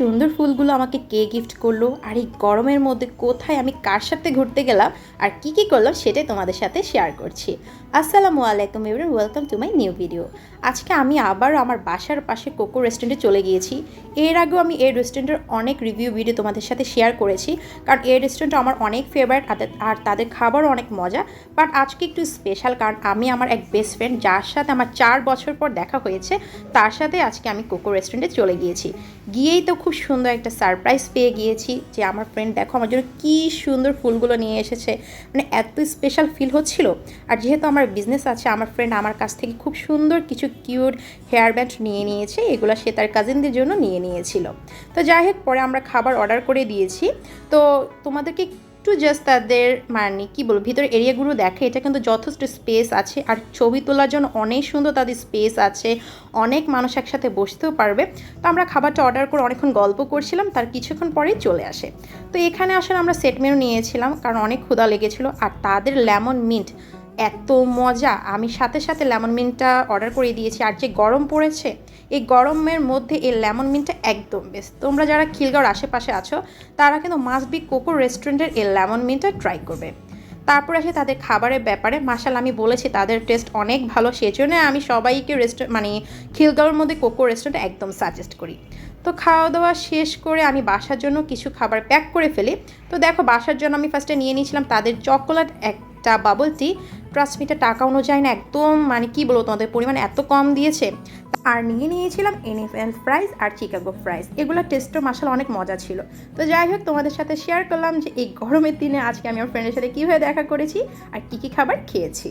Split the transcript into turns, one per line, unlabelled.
সুন্দর ফুলগুলো আমাকে কে গিফট করল, আর এই গরমের মধ্যে কোথায় আমি কার সাথে ঘুরতে গেলাম, আর কি কি করলাম সেটাই তোমাদের সাথে শেয়ার করছি। আসসালামু আলাইকুম everyone welcome to my new video আজকে আমি আবার আমার বাসার পাশে কোকো রেস্টুরেন্টে চলে গিয়েছি। এর আগেও আমি এই রেস্টুরেন্টের অনেক রিভিউ ভিডিও তোমাদের সাথে শেয়ার করেছি, কারণ এই রেস্টুরেন্ট আমার অনেক ফেভারিট আর তাদের খাবারও অনেক মজা। বাট আজকে একটু স্পেশাল কারণ আমি আমার এক বেস্ট ফ্রেন্ড যার সাথে আমার চার বছর পর দেখা হয়েছে, তার সাথে আজকে আমি কোকো রেস্টুরেন্টে চলে গিয়েছি। গিয়েই তো খুব সুন্দর একটা সারপ্রাইজ পেয়ে গিয়েছি যে আমার ফ্রেন্ড দেখো আমার জন্য কী সুন্দর ফুলগুলো নিয়ে এসেছে। মানে এত স্পেশাল ফিল হচ্ছিল। আর যেহেতু আমার বিজনেস আছে, আমার ফ্রেন্ড আমার কাছ থেকে খুব সুন্দর কিছু কিউট হেয়ার ব্যান্ড নিয়ে নিয়েছে, এগুলো সে তার কাজিনদের জন্য নিয়ে নিয়েছিল। তো যাই হোক, পরে আমরা খাবার অর্ডার করে দিয়েছি। তো তোমাদেরকে একটু জাস্ট তাদের মানে কী বলব, ভিতরে এরিয়াগুলো দেখে, এটা কিন্তু যথেষ্ট স্পেস আছে। আর ছবি তোলার জন্য অনেক সুন্দর তাদের স্পেস আছে। অনেক মানুষ একসাথে বসতেও পারবে। তো আমরা খাবারটা অর্ডার করে অনেকক্ষণ গল্প করছিলাম, তার কিছুক্ষণ পরেই চলে আসে। তো এখানে আসলে আমরা সেট মেনু নিয়েছিলাম, কারণ অনেক ক্ষুদা লেগেছিলো। আর তাদের লেমন মিন্ট এত মজা। আমি সাথে সাথে লেমন মিন্টটা অর্ডার করে দিয়েছি। আর যে গরম পড়েছে, এই গরমের মধ্যে এই লেমন মিন্টটা একদম বেস্ট তোমরা যারা খিলগাঁওর আশেপাশে আছো, তারা কিন্তু মাস্ট বি কোকো রেস্টুরেন্টের এই লেমন মিন্টটা ট্রাই করবে। তারপর আসে তাদের খাবারের ব্যাপারে। মাসাল আমি বলেছি, তাদের টেস্ট অনেক ভালো সেই সেজন্য আমি সবাইকে রেস্টুরেন্ট মানে খিলগাঁওয়ের মধ্যে কোকো রেস্টুরেন্ট একদম সাজেস্ট করি। তো খাওয়া দাওয়া শেষ করে আমি বাসার জন্য কিছু খাবার প্যাক করে ফেলি। তো দেখো, বাসার জন্য আমি ফার্স্টে নিয়ে নিয়েছিলাম তাদের চকোলেট একটা বাবল টি ট্রাস্ট মিটা টাকা অনুযায়ী না, একদম মানে কি বলব তোমাদের, পরিমাণ এত কম দিয়েছে। আর নিয়ে নিয়েছিলাম এনএফএল ফ্রাইস আর চিকাগো ফ্রাইস এগুলো টেস্টও মাসাল অনেক মজা ছিল। তো যাই হোক, তোমাদের সাথে শেয়ার করলাম যে এই গরমের দিনে আজকে আমি আমার ফ্রেন্ডের সাথে কীভাবে দেখা করেছি আর কী কী খাবার খেয়েছি।